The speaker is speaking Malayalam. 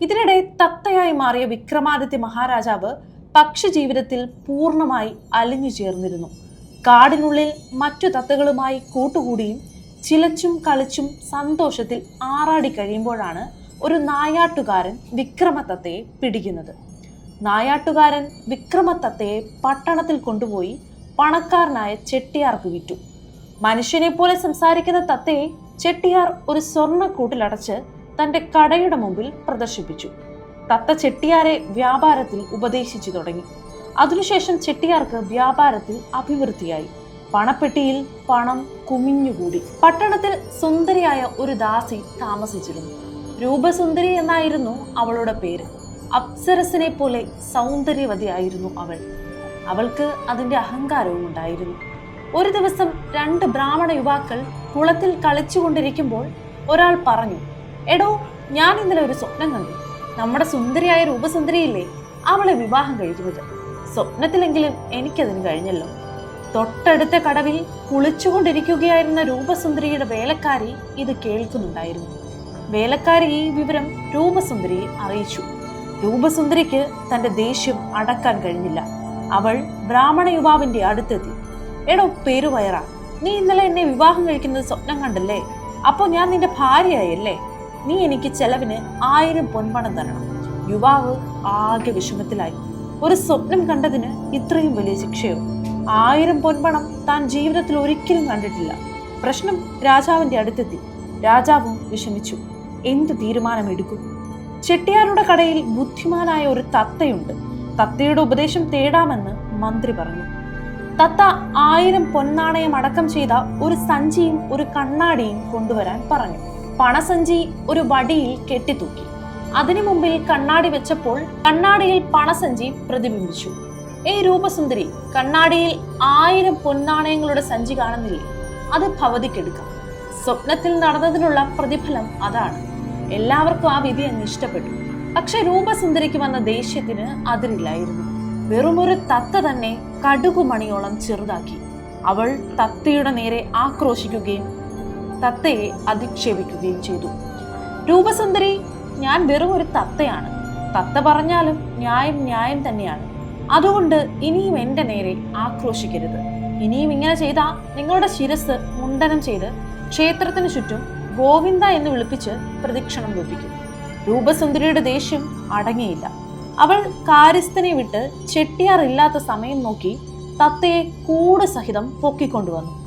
ഇതിനിടെ തത്തയായി മാറിയ വിക്രമാദിത്യ മഹാരാജാവ് പക്ഷി ജീവിതത്തിൽ പൂർണമായി അലിഞ്ഞു ചേർന്നിരുന്നു. കാടിനുള്ളിൽ മറ്റു തത്തകളുമായി കൂട്ടുകൂടിയും ചിലച്ചും കളിച്ചും സന്തോഷത്തിൽ ആറാടി കഴിയുമ്പോഴാണ് ഒരു നായാട്ടുകാരൻ വിക്രമത്തത്തയെ പിടിക്കുന്നത്. നായാട്ടുകാരൻ വിക്രമത്തത്തയെ പട്ടണത്തിൽ കൊണ്ടുപോയി പണക്കാരനായ ചെട്ടിയാർക്ക് വിറ്റു. മനുഷ്യനെ പോലെ സംസാരിക്കുന്ന തത്തയെ ചെട്ടിയാർ ഒരു സ്വർണക്കൂട്ടിലടച്ച് തന്റെ കടയുടെ മുമ്പിൽ പ്രദർശിപ്പിച്ചു. തത്ത ചെട്ടിയാരെ വ്യാപാരത്തിൽ ഉപദേശിച്ചു തുടങ്ങി. അതിനുശേഷം ചെട്ടിയാർക്ക് വ്യാപാരത്തിൽ അഭിവൃദ്ധിയായി. പണപ്പെട്ടിയിൽ പണം കുമിഞ്ഞുകൂടി. പട്ടണത്തിൽ സുന്ദരിയായ ഒരു ദാസി താമസിച്ചിരുന്നു. രൂപസുന്ദരി എന്നായിരുന്നു അവളുടെ പേര്. അപ്സരസിനെ പോലെ സൗന്ദര്യവതിയായിരുന്നു അവൾ. അവൾക്ക് അതിന്റെ അഹങ്കാരവും ഉണ്ടായിരുന്നു. ഒരു ദിവസം രണ്ട് ബ്രാഹ്മണ യുവാക്കൾ കുളത്തിൽ കളിച്ചുകൊണ്ടിരിക്കുമ്പോൾ ഒരാൾ പറഞ്ഞു എടോ ഞാൻ ഇന്നലെ ഒരു സ്വപ്നം കണ്ടു. നമ്മുടെ സുന്ദരിയായ രൂപസുന്ദരിയില്ലേ അവളെ വിവാഹം കഴിക്കുന്നത്. സ്വപ്നത്തിലെങ്കിലും എനിക്കതിന് കഴിഞ്ഞല്ലോ. തൊട്ടടുത്ത കടവിൽ കുളിച്ചുകൊണ്ടിരിക്കുകയായിരുന്ന രൂപസുന്ദരിയുടെ വേലക്കാരി ഇത് കേൾക്കുന്നുണ്ടായിരുന്നു. വേലക്കാരി ഈ വിവരം രൂപസുന്ദരിയെ അറിയിച്ചു. രൂപസുന്ദരിക്ക് തന്റെ ദേഷ്യം അടക്കാൻ കഴിഞ്ഞില്ല. അവൾ ബ്രാഹ്മണ യുവാവിന്റെ അടുത്തെത്തി. എടോ പേരുവയറ. നീ ഇന്നലെ എന്നെ വിവാഹം കഴിക്കുന്നത് സ്വപ്നം കണ്ടല്ലേ? അപ്പോൾ ഞാൻ നിന്റെ ഭാര്യയായല്ലേ നീ എനിക്ക് ചെലവിന് ആയിരം പൊൻപണം തരണം. യുവാവ് ആകെ വിഷമത്തിലായി. ഒരു സ്വപ്നം കണ്ടതിന് ഇത്രയും വലിയ ശിക്ഷയോ? ആയിരം പൊൻപണം താൻ ജീവിതത്തിൽ ഒരിക്കലും കണ്ടിട്ടില്ല. പ്രശ്നം രാജാവിന്റെ അടുത്തെത്തി. രാജാവും വിഷമിച്ചു. എന്ത് തീരുമാനമെടുക്കും? ചെട്ടിയാരുടെ കടയിൽ ബുദ്ധിമാനായ ഒരു തത്തയുണ്ട്. തത്തയുടെ ഉപദേശം തേടാമെന്ന് മന്ത്രി പറഞ്ഞു. തത്ത ആയിരം പൊന്നാണയം അടക്കം ചെയ്ത ഒരു സഞ്ചിയും ഒരു കണ്ണാടിയും കൊണ്ടുവരാൻ പറഞ്ഞു. പണസഞ്ചി ഒരു വടിയിൽ കെട്ടിത്തൂക്കി. അതിനു മുമ്പിൽ കണ്ണാടി വെച്ചപ്പോൾ കണ്ണാടിയിൽ പണസഞ്ചി പ്രതിബിംബിച്ചു. ഏ രൂപസുന്ദരി കണ്ണാടിയിൽ ആയിരം പൊന്നാണയങ്ങളുടെ സഞ്ചി കാണുന്നില്ലേ? അത് ഭവതിക്കെടുക്കാം. സ്വപ്നത്തിൽ നടന്നതിനുള്ള പ്രതിഫലം അതാണ്. എല്ലാവർക്കും ആ വിധി അങ്ങ് ഇഷ്ടപ്പെട്ടു. പക്ഷെ രൂപസുന്ദരിക്ക് വന്ന ദേഷ്യത്തിന് അതിരില്ലായിരുന്നു. വെറുമൊരു തത്ത തന്നെ കടുകുമണിയോളം ചെറുതാക്കി. അവൾ തത്തയുടെ നേരെ ആക്രോശിക്കുകയും തത്തയെ അധിക്ഷേപിക്കുകയും ചെയ്തു. രൂപസുന്ദരി ഞാൻ വെറും ഒരു തത്തയാണ്. തത്ത പറഞ്ഞാലും ന്യായം ന്യായം തന്നെയാണ്. അതുകൊണ്ട് ഇനിയും എന്റെ നേരെ ആക്രോശിക്കരുത്. ഇനിയും ഇങ്ങനെ ചെയ്താൽ നിങ്ങളുടെ ശിരസ് മുണ്ടനം ചെയ്ത് ക്ഷേത്രത്തിന് ചുറ്റും ഗോവിന്ദ എന്ന് വിളിപ്പിച്ച് പ്രദക്ഷിണം വെപ്പിക്കും രൂപസുന്ദരിയുടെ ദേഷ്യം അടങ്ങിയില്ല. അവൾ കാര്യസ്ഥനെ വിട്ട് ചെട്ടിയാറില്ലാത്ത സമയം നോക്കി തത്തയെ കൂട് സഹിതം പൊക്കിക്കൊണ്ടുവന്നു.